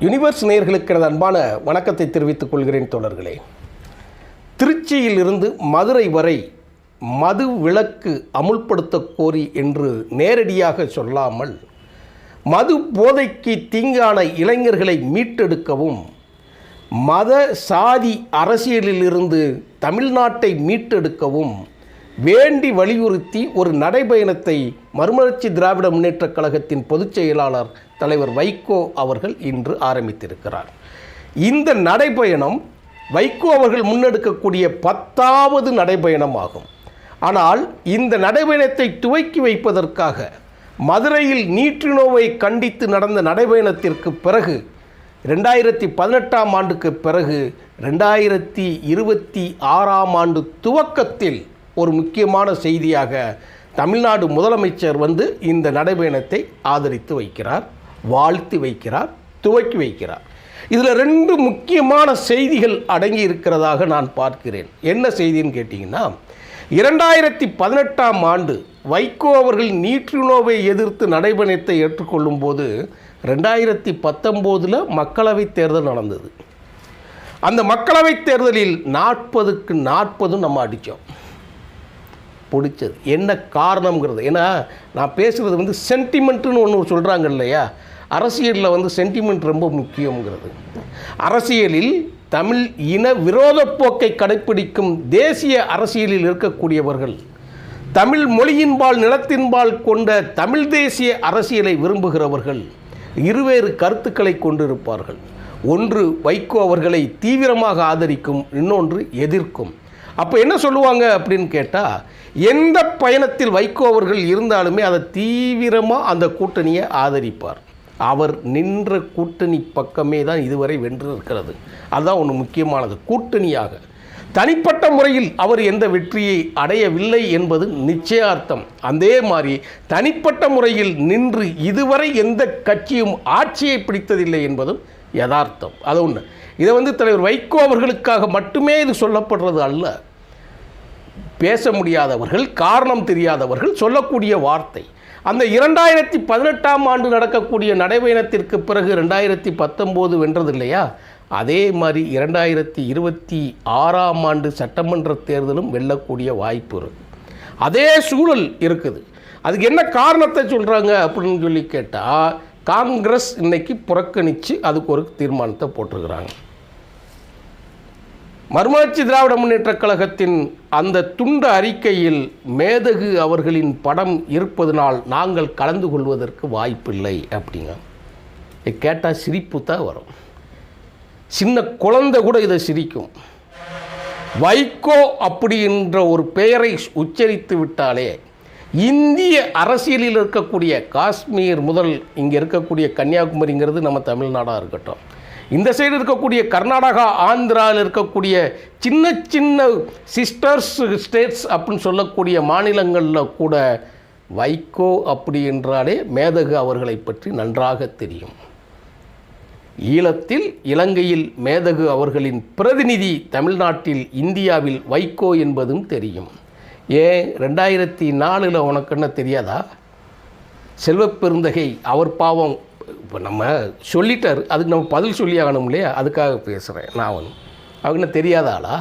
Universe நேயர்களுக்கு எனது அன்பான வணக்கத்தை தெரிவித்துக் கொள்கிறேன் தோழர்களே. திருச்சியில் இருந்து மதுரை வரை மது விலக்கு அமுல்படுத்தக் கோரி என்று நேரடியாக சொல்லாமல் மது போதைக்கு தீங்கான இளைஞர்களை மீட்டெடுக்கவும் மத சாதி அரசியலிலிருந்து தமிழ்நாட்டை மீட்டெடுக்கவும் வேண்டி வலியுறுத்தி ஒரு நடைபயணத்தை மறுமலர்ச்சி திராவிட முன்னேற்றக் கழகத்தின் பொதுச் செயலாளர் தலைவர் வைகோ அவர்கள் இன்று ஆரம்பித்திருக்கிறார். இந்த நடைபயணம் வைகோ அவர்கள் முன்னெடுக்கக்கூடிய பத்தாவது நடைபயணம் ஆகும் ஆனால் இந்த நடைபயணத்தை துவக்கி வைப்பதற்காக மதுரையில் நீற்றினோவை கண்டித்து நடந்த நடைபயணத்திற்கு பிறகு ரெண்டாயிரத்தி பதினெட்டாம் ஆண்டுக்கு பிறகு ரெண்டாயிரத்தி இருபத்தி ஆறாம் ஆண்டு துவக்கத்தில் ஒரு முக்கியமான செய்தியாக தமிழ்நாடு முதலமைச்சர் வந்து இந்த நடைபயணத்தை ஆதரித்து வைக்கிறார் வாழ்த்து வைக்கிறார் துவக்கி வைக்கிறார். இதில் ரெண்டு முக்கியமான செய்திகள் அடங்கி இருக்கிறதாக நான் பார்க்கிறேன். என்ன செய்தின்னு கேட்டிங்கன்னா இரண்டாயிரத்தி பதினெட்டாம் ஆண்டு வைகோ அவர்கள் நீட்ரினோவை எதிர்த்து நடைபயணத்தை ஏற்றுக்கொள்ளும் போது ரெண்டாயிரத்தி பத்தொம்போதில் மக்களவைத் தேர்தல் நடந்தது. அந்த மக்களவைத் தேர்தலில் நாற்பதுக்கு நாற்பதும் நம்ம அடித்தோம் பிடிச்சது. என்ன காரணங்கிறது ஏன்னா நான் பேசுகிறது வந்து சென்டிமெண்ட்டுன்னு ஒன்று சொல்கிறாங்க இல்லையா? அரசியலில் வந்து சென்டிமெண்ட் ரொம்ப முக்கியங்கிறது அரசியலில் தமிழ் இன விரோத போக்கை கடைப்பிடிக்கும் தேசிய அரசியலில் இருக்கக்கூடியவர்கள் தமிழ் மொழியின்பால் நிலத்தின்பால் கொண்ட தமிழ் தேசிய அரசியலை விரும்புகிறவர்கள் இருவேறு கருத்துக்களை கொண்டிருப்பார்கள். ஒன்று வைகோ அவர்களை தீவிரமாக ஆதரிக்கும் இன்னொன்று எதிர்க்கும். அப்போ என்ன சொல்லுவாங்க அப்படின்னு கேட்டால் எந்த பயணத்தில் வைகோ அவர்கள் இருந்தாலுமே அதை தீவிரமாக அந்த கூட்டணியை ஆதரிப்பார். அவர் நின்ற கூட்டணி பக்கமே தான் இதுவரை வென்று இருக்கிறது. அதுதான் ஒன்று முக்கியமானது. கூட்டணியாக. தனிப்பட்ட முறையில் அவர் எந்த வெற்றியை அடையவில்லை என்பது நிச்சயார்த்தம். அதே மாதிரி தனிப்பட்ட முறையில் நின்று இதுவரை எந்த கட்சியும் ஆட்சியை பிடித்ததில்லை என்பதும் யதார்த்தம். அது ஒன்று இதை வந்து தலைவர் வைகோ அவர்களுக்காக மட்டுமே இது சொல்லப்படுறது அல்ல. பேச முடியாதவர்கள் காரணம் தெரியாதவர்கள் சொல்லக்கூடிய வார்த்தை. அந்த இரண்டாயிரத்தி பதினெட்டாம் ஆண்டு நடக்கக்கூடிய நடைபயணத்திற்கு பிறகு ரெண்டாயிரத்தி பத்தொம்போது வென்றது இல்லையா? அதே மாதிரி இரண்டாயிரத்தி இருபத்தி ஆறாம் ஆண்டு சட்டமன்ற தேர்தலும் வெல்லக்கூடிய வாய்ப்பு இருக்குது அதே சூழல் இருக்குது. அதுக்கு என்ன காரணத்தை சொல்கிறாங்க அப்படின்னு சொல்லி கேட்டால் காங்கிரஸ் இன்னைக்கு புறக்கணித்து அதுக்கு ஒரு தீர்மானத்தை போட்டிருக்கிறாங்க. மறுமலர்ச்சி திராவிட முன்னேற்றக் கழகத்தின் அந்த துண்டு அறிக்கையில் மேதகு அவர்களின் படம் இருப்பதனால் நாங்கள் கலந்து கொள்வதற்கு வாய்ப்பில்லை அப்படிங்க. இதை கேட்டால் சிரிப்பு தான் வரும். சின்ன குழந்தை கூட இதை சிரிக்கும். வைகோ அப்படின்ற ஒரு பெயரை உச்சரித்து விட்டாலே இந்திய அரசியலில் இருக்கக்கூடிய காஷ்மீர் முதல் இங்கே இருக்கக்கூடிய கன்னியாகுமரிங்கிறது நம்ம தமிழ்நாடாக இருக்கட்டும். இந்த சைடு இருக்கக்கூடிய கர்நாடகா ஆந்திராவில் இருக்கக்கூடிய சின்ன சின்ன சிஸ்டர்ஸ் ஸ்டேட்ஸ் அப்படின்னு சொல்லக்கூடிய மாநிலங்களில் கூட வைகோ அப்படி என்றாலே மேதகு அவர்களை பற்றி நன்றாக தெரியும். ஈழத்தில் இலங்கையில் மேதகு அவர்களின் பிரதிநிதி தமிழ்நாட்டில் இந்தியாவில் வைகோ என்பதும் தெரியும். ஏன்? ரெண்டாயிரத்தி நாலில் உனக்கு என்ன தெரியாதா? செல்வப்பெருந்தகை அவர் பாவம் இப்போ நம்ம சொல்லிட்டார் அதுக்கு நம்ம பதில் சொல்லி ஆகணும் இல்லையா? அதுக்காக பேசுகிறேன் நான் அவன் அவங்க தெரியாதாளா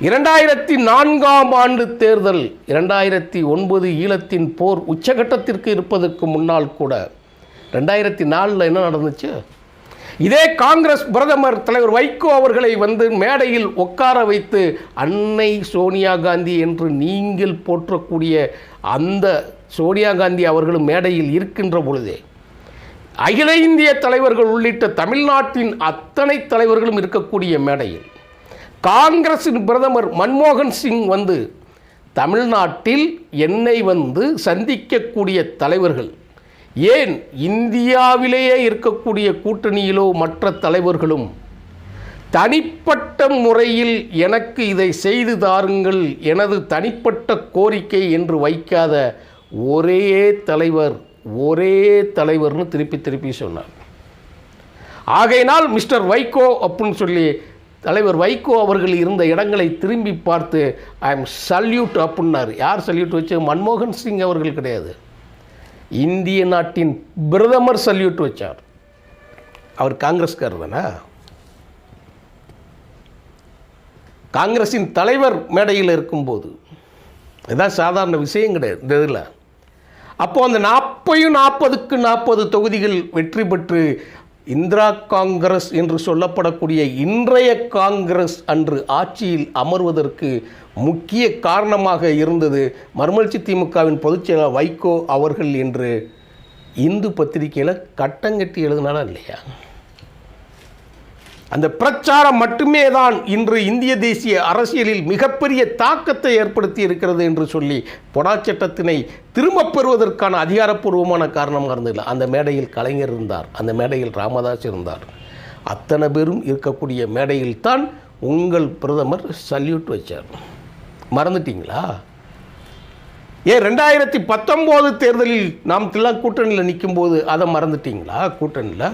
இரண்டாயிரத்தி நான்காம் ஆண்டு தேர்தல் இரண்டாயிரத்தி ஒன்பது ஈழத்தின் போர் உச்சகட்டத்திற்கு இருப்பதற்கு முன்னால் கூட ரெண்டாயிரத்தி நாலில் என்ன நடந்துச்சு? இதே காங்கிரஸ் பிரதமர் தலைவர் வைகோ அவர்களை வந்து மேடையில் உட்கார வைத்து அன்னை சோனியா காந்தி என்று நீங்கள் போற்றக்கூடிய அந்த சோனியா காந்தி அவர்களும் மேடையில் இருக்கின்ற பொழுதே அகில இந்திய தலைவர்கள் உள்ளிட்ட தமிழ்நாட்டின் அத்தனை தலைவர்களும் இருக்கக்கூடிய மேடையில் காங்கிரசின் பிரதமர் மன்மோகன் சிங் வந்து தமிழ்நாட்டில் என்னை வந்து சந்திக்கக்கூடிய தலைவர்கள். ஏன் இந்தியாவிலேயே இருக்கக்கூடிய கூட்டணியிலோ மற்ற தலைவர்களும் தனிப்பட்ட முறையில் எனக்கு இதை செய்து தாருங்கள் எனது தனிப்பட்ட கோரிக்கை என்று வைக்காத ஒரே தலைவர் ஒரே தலைவர்னு திருப்பி திருப்பி சொன்னார். ஆகையினால் மிஸ்டர் வைகோ அப்படின்னு சொல்லி தலைவர் வைகோ அவர்கள் இருந்த இடங்களை திரும்பி பார்த்து ஐ எம் சல்யூட் அப்படின்னார் யார் சல்யூட் வச்சு மன்மோகன் சிங் அவர்கள் கிடையாது. இந்திய நாட்டின் பிரதமர் சல்யூட் வச்சார். அவர் காங்கிரஸ்காரர் தானே? காங்கிரஸின் தலைவர் மேடையில் இருக்கும்போது இதுதான் சாதாரண விஷயம் கிடையாது இந்த இதில். அப்போ அந்த நாற்பையும் நாற்பதுக்கு நாற்பது தொகுதிகள் வெற்றி பெற்று இந்திரா காங்கிரஸ் என்று சொல்லப்படக்கூடிய இன்றைய காங்கிரஸ் அன்று ஆட்சியில் அமர்வதற்கு முக்கிய காரணமாக இருந்தது மறுமலர்ச்சி திமுகவின் பொதுச்செயலாளர் வைகோ அவர்கள் என்று இந்து பத்திரிகையில் கட்டங்கட்டி எழுதினாரா இல்லையா? அந்த பிரச்சாரம் மட்டுமே தான் இன்று இந்திய தேசிய அரசியலில் மிகப்பெரிய தாக்கத்தை ஏற்படுத்தி இருக்கிறது என்று சொல்லி பொடா சட்டத்தினை திரும்பப் பெறுவதற்கான அதிகாரப்பூர்வமான காரணமாக இருந்ததில்லை அந்த மேடையில் கலைஞர் இருந்தார் அந்த மேடையில் ராமதாஸ் இருந்தார். அத்தனை பேரும் இருக்கக்கூடிய மேடையில் தான் உங்கள் பிரதமர் சல்யூட் வச்சார். மறந்துட்டீங்களா? ஏன் ரெண்டாயிரத்தி பத்தொம்போது தேர்தலில் நாம் எல்லாம் கூட்டணியில் நிற்கும்போது அதை மறந்துட்டீங்களா? கூட்டணியில்?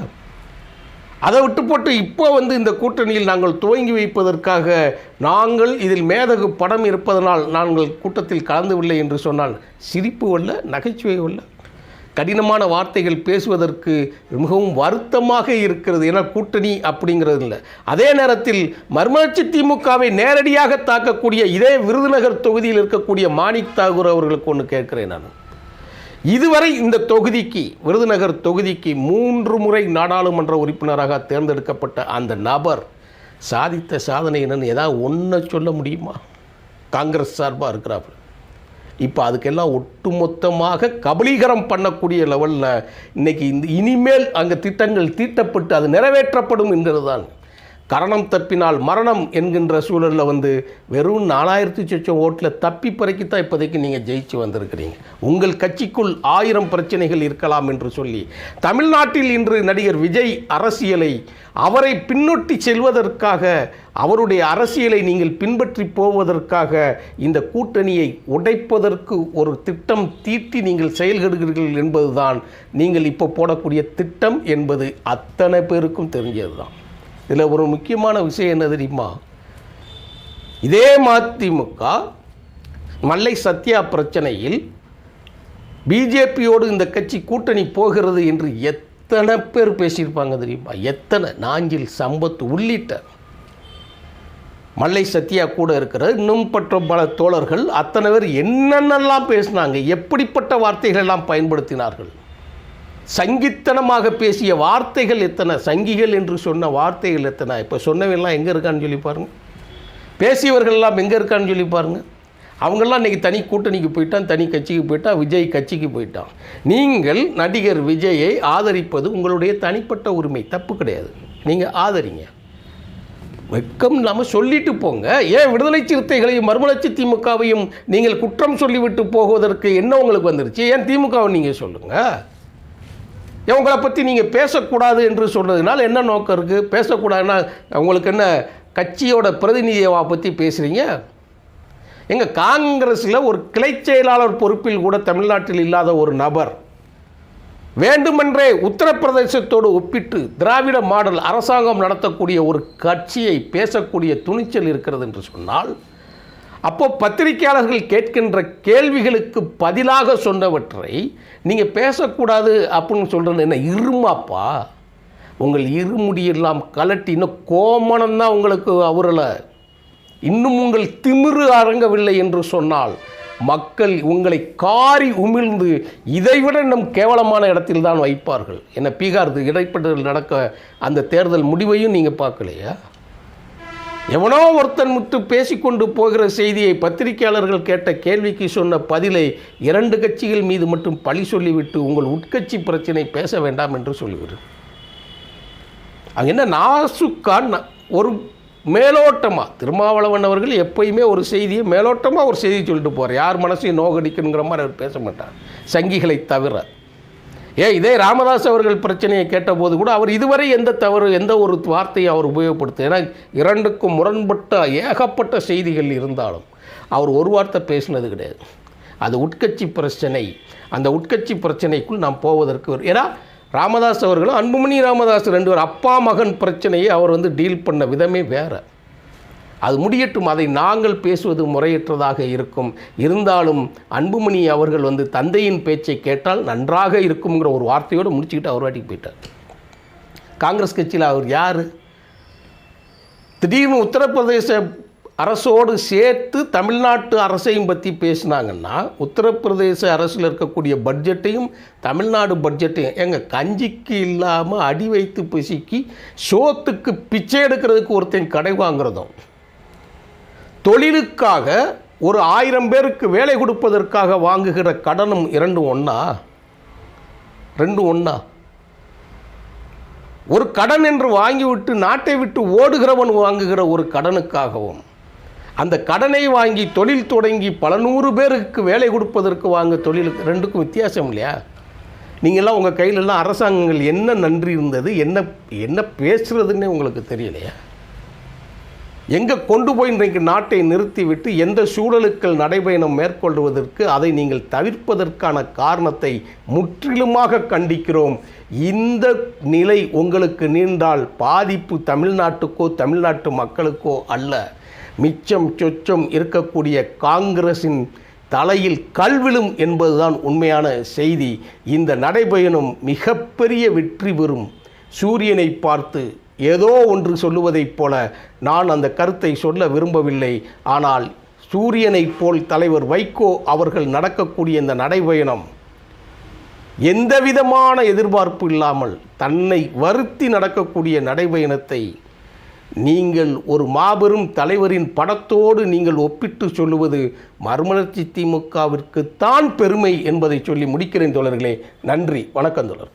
அதை விட்டு போட்டு இப்போ வந்து இந்த கூட்டணியில் நாங்கள் துவங்கி வைப்பதற்காக நாங்கள் இதில் மேதகு படம் இருப்பதனால் நாங்கள் கூட்டத்தில் கலந்துவில்லை என்று சொன்னால் சிரிப்பு அல்ல நகைச்சுவை வல்ல. கடினமான வார்த்தைகள் பேசுவதற்கு மிகவும் வருத்தமாக இருக்கிறது. ஏன்னா கூட்டணி அப்படிங்கிறது இல்லை. அதே நேரத்தில் மர்மலட்சி திமுகவை நேரடியாக தாக்கக்கூடிய இதே விருதுநகர் தொகுதியில் இருக்கக்கூடிய மாணிக் தாகூர் அவர்களுக்கு ஒன்று கேட்கிறேன் நான். இதுவரை இந்த தொகுதிக்கு விருதுநகர் தொகுதிக்கு மூன்று முறை நாடாளுமன்ற உறுப்பினராக தேர்ந்தெடுக்கப்பட்ட அந்த நபர் சாதித்த சாதனை என்னன்னு ஏதாவது ஒன்றை சொல்ல முடியுமா? காங்கிரஸ் சார்பாக இருக்கிறாப்புல. இப்போ அதுக்கெல்லாம் ஒட்டுமொத்தமாக கபலீகரம் பண்ணக்கூடிய லெவலில் இன்னைக்கு இந்த இனிமேல் அங்கே திட்டங்கள் தீட்டப்பட்டு அது நிறைவேற்றப்படும் என்கிறது தான் கரணம் தப்பினால் மரணம் என்கின்ற சூழலில் வந்து வெறும் நாலாயிரத்தி சொச்சம் ஓட்டில் தப்பி பிறக்கித்தான் இப்போதைக்கு நீங்கள் ஜெயிச்சு வந்திருக்கிறீங்க. உங்கள் கட்சிக்குள் ஆயிரம் பிரச்சனைகள் இருக்கலாம் என்று சொல்லி தமிழ்நாட்டில் இன்று நடிகர் விஜய் அரசியலை அவரை பின்னொட்டி செல்வதற்காக அவருடைய அரசியலை நீங்கள் பின்பற்றி போவதற்காக இந்த கூட்டணியை உடைப்பதற்கு ஒரு திட்டம் தீட்டி நீங்கள் செயல்படுகிறீர்கள் என்பதுதான் நீங்கள் இப்போ போடக்கூடிய திட்டம் என்பது அத்தனை பேருக்கும் தெரிஞ்சது தான் இதில் ஒரு முக்கியமான விஷயம் என்ன தெரியுமா? இதே மதிமுக மல்லை சத்யா பிரச்சனையில் பிஜேபியோடு இந்த கட்சி கூட்டணி போகிறது என்று எத்தனை பேர் பேசியிருப்பாங்க தெரியுமா? எத்தனை? நாஞ்சில் சம்பத் உள்ளிட்ட மல்லை சத்யா கூட இருக்கிற இன்னும் பற்ற பல தோழர்கள் அத்தனை பேர் என்னென்னலாம் பேசினாங்க? எப்படிப்பட்ட வார்த்தைகள் எல்லாம் பயன்படுத்தினார்கள்? சங்கித்தனமாக பேசிய வார்த்தைகள் எத்தனை? சங்கிகள் என்று சொன்ன வார்த்தைகள் எத்தனை? இப்போ சொன்னவெல்லாம் எங்கே இருக்கான்னு சொல்லி பாருங்கள் பேசியவர்கள் எல்லாம் எங்கே இருக்கான்னு சொல்லி பாருங்கள் அவங்கெல்லாம் இன்றைக்கி தனி கூட்டணிக்கு போயிட்டான் தனி கட்சிக்கு போயிட்டான் விஜய் கட்சிக்கு போயிட்டான். நீங்கள் நடிகர் விஜயை ஆதரிப்பது உங்களுடைய தனிப்பட்ட உரிமை தப்பு கிடையாது. நீங்கள் ஆதரிங்க. வெக்கம் இல்லாமல் சொல்லிட்டு போங்க. ஏன் விடுதலை சிறுத்தைகளையும் மறுமலர்ச்சி திமுகவையும் நீங்கள் குற்றம் சொல்லிவிட்டு போவதற்கு என்ன உங்களுக்கு வந்துருச்சு? ஏன் திமுகவை நீங்கள் சொல்லுங்கள் இவங்களை பற்றி நீங்கள் பேசக்கூடாது என்று சொல்கிறதுனால என்ன நோக்கம் இருக்குது பேசக்கூடாதுன்னா உங்களுக்கு என்ன கட்சியோட பிரதிநிதியவா பற்றி பேசுகிறீங்க எங்கள் காங்கிரஸில் ஒரு கிளை செயலாளர் பொறுப்பில் கூட தமிழ்நாட்டில் இல்லாத ஒரு நபர் வேண்டுமென்றே உத்தரப்பிரதேசத்தோடு ஒப்பிட்டு திராவிட மாடல் அரசாங்கம் நடத்தக்கூடிய ஒரு கட்சியை பேசக்கூடிய துணிச்சல் இருக்கிறது என்று சொன்னால் அப்போ பத்திரிகையாளர்கள் கேட்கின்ற கேள்விகளுக்கு பதிலாக சொன்னவற்றை நீங்கள் பேசக்கூடாது அப்படின்னு சொல்கிறது என்ன இருமாப்பா உங்கள் இருமுடியெல்லாம் கலட்டி இன்னும் கோமணம் தான் உங்களுக்கு அவரலை இன்னும் உங்கள் திமிரு அரங்கவில்லை என்று சொன்னால் மக்கள் உங்களை காரி உமிழ்ந்து இதைவிட இன்னும் கேவலமான இடத்தில் தான் வைப்பார்கள். என்ன பீகார் இடைப்பட்டதில் நடக்க அந்த தேர்தல் முடிவையும் நீங்கள் பார்க்கலையா? எவனோ ஒருத்தன் முட்டு பேசிக்கொண்டு போகிற செய்தியை பத்திரிகையாளர்கள் கேட்ட கேள்விக்கு சொன்ன பதிலை இரண்டு கட்சிகள் மீது மட்டும் பழி சொல்லிவிட்டு உங்கள் உட்கட்சி பிரச்சனை பேச வேண்டாம் என்று சொல்லிவிடு அங்கே என்ன நாசுக்கான் ஒரு மேலோட்டமாக திருமாவளவன் அவர்கள் எப்பயுமே ஒரு செய்தியை மேலோட்டமாக ஒரு செய்தி சொல்லிட்டு போகிறார் யார் மனசையும் நோகடிக்கணுங்கிற மாதிரி அவர் பேச மாட்டார். சங்கிகளை தவிர. ஏ இதே ராமதாஸ் அவர்கள் பிரச்சனையை கேட்டபோது கூட அவர் இதுவரை எந்த தவறு எந்த ஒரு வார்த்தையை அவர் உபயோகப்படுத்த ஏன்னா இரண்டுக்கும் முரண்பட்ட ஏகப்பட்ட செய்திகள் இருந்தாலும் அவர் ஒரு வார்த்தை பேசினது கிடையாது. அது உட்கட்சி பிரச்சனை. அந்த உட்கட்சி பிரச்சனைக்குள் நாம் போவதற்கு ஏன்னா ராமதாஸ் அவர்களும் அன்புமணி ராமதாஸ் ரெண்டு பேர் அப்பா மகன் பிரச்சனையை அவர் வந்து டீல் பண்ண விதமே வேறு. அது முடியட்டும் அதை நாங்கள் பேசுவது முறையற்றதாக இருக்கும். இருந்தாலும் அன்புமணி அவர்கள் வந்து தந்தையின் பேச்சை கேட்டால் நன்றாக இருக்குங்கிற ஒரு வார்த்தையோடு முடிச்சுக்கிட்டு அவர் வாட்டிக்கு போயிட்டார். காங்கிரஸ் கட்சியில் அவர் யார்? திடீர்னு உத்தரப்பிரதேச அரசோடு சேர்த்து தமிழ்நாட்டு அரசையும் பற்றி பேசினாங்கன்னா உத்தரப்பிரதேச அரசில் இருக்கக்கூடிய பட்ஜெட்டையும் தமிழ்நாடு பட்ஜெட்டையும் எங்கள் கஞ்சிக்கு இல்லாமல் அடி வைத்து பிசுக்கி சோத்துக்கு பிச்சை எடுக்கிறதுக்கு ஒருத்தன் கடை வாங்குறதும். தொழிலுக்காக ஒரு ஆயிரம் பேருக்கு வேலை கொடுப்பதற்காக வாங்குகிற கடனும் இரண்டும் ஒன்றா ரெண்டும் ஒன்றா ஒரு கடன் என்று வாங்கிவிட்டு நாட்டை விட்டு ஓடுகிறவன் வாங்குகிற ஒரு கடனுக்காகவும் அந்த கடனை வாங்கி தொழில் தொடங்கி பல நூறு பேருக்கு வேலை கொடுப்பதற்கு வாங்க தொழிலுக்கு ரெண்டுக்கும் வித்தியாசம் இல்லையா? நீங்கள்லாம் உங்கள் கையிலெல்லாம் அரசாங்கங்கள் என்ன நன்றி இருந்தது என்ன என்ன பேசுகிறதுன்னே உங்களுக்கு தெரியலையா? எங்கே கொண்டு போய் இன்றைக்கு நாட்டை நிறுத்திவிட்டு எந்த சூழலுக்கள் நடைபயணம் மேற்கொள்வதற்கு அதை நீங்கள் தவிர்ப்பதற்கான காரணத்தை முற்றிலுமாக கண்டிக்கிறோம். இந்த நிலை உங்களுக்கு நீண்டால் பாதிப்பு தமிழ்நாட்டுக்கோ தமிழ்நாட்டு மக்களுக்கோ அல்ல. மிச்சம் சொச்சம் இருக்கக்கூடிய காங்கிரஸின் தலையில் கல்விழும் என்பதுதான் உண்மையான செய்தி. இந்த நடைபயணம் மிகப்பெரிய வெற்றி பெறும். சூரியனை பார்த்து ஏதோ ஒன்று சொல்லுவதைப் போல நான் அந்த கருத்தை சொல்ல விரும்பவில்லை. ஆனால் சூரியனைப் போல் தலைவர் வைகோ அவர்கள் நடக்கக்கூடிய இந்த நடைபயணம் எந்த விதமான எதிர்பார்ப்பு இல்லாமல் தன்னை வருத்தி நடக்கக்கூடிய நடைபயணத்தை நீங்கள் ஒரு மாபெரும் தலைவரின் படத்தோடு நீங்கள் ஒப்பிட்டு சொல்லுவது மறுமலர்ச்சி திமுகவிற்கு தான் பெருமை என்பதை சொல்லி முடிக்கிறேன் தோழர்களே. நன்றி. வணக்கம் தோழர்.